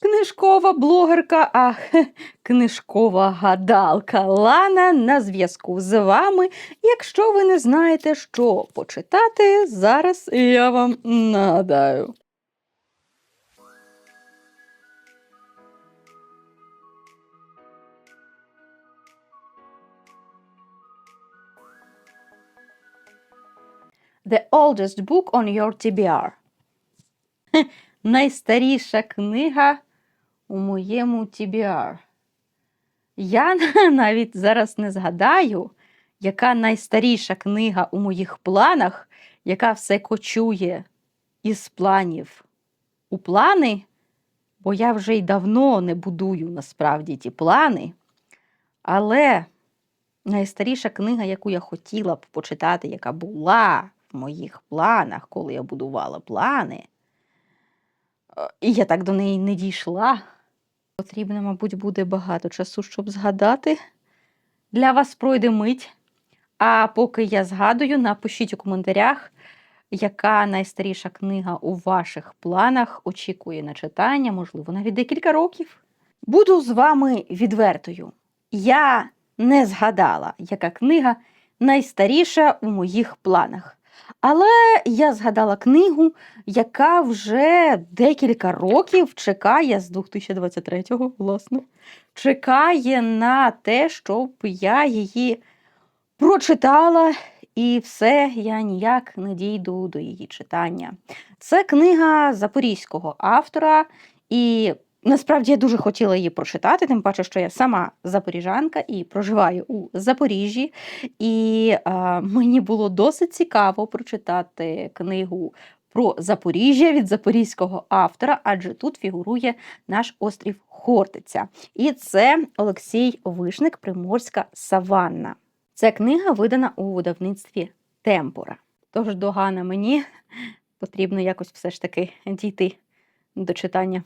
Книжкова блогерка, а книжкова гадалка Лана на зв'язку з вами. Якщо ви не знаєте, що почитати, зараз я вам нагадаю. The oldest book on your TBR. Найстаріша книга у моєму TBR. Я навіть зараз не згадаю, яка найстаріша книга у моїх планах, яка все кочує із планів у плани, бо я вже й давно не будую насправді ті плани. Але найстаріша книга, яку я хотіла б почитати, яка була в моїх планах, коли я будувала плани, е, і я так до неї не дійшла. Потрібно, мабуть, буде багато часу, щоб згадати. Для вас пройде мить. А поки я згадую, напишіть у коментарях, яка найстаріша книга у ваших планах очікує на читання, можливо, навіть декілька років. Буду з вами відвертою. Я не згадала, яка книга найстаріша у моїх планах. Але я згадала книгу, яка вже декілька років чекає з 2023-го, власне, чекає на те, щоб я її прочитала, і все, я ніяк не дійду до її читання. Це книга запорізького автора, і насправді я дуже хотіла її прочитати, тим паче, що я сама запоріжанка і проживаю у Запоріжжі. І а, мені було досить цікаво прочитати книгу про Запоріжжя від запорізького автора, адже тут фігурує наш острів Хортиця. І це Олексій Вишник, Приморська Саванна. Ця книга видана у видавництві Темпора. Тож догана мені потрібно якось все ж таки дійти до читання.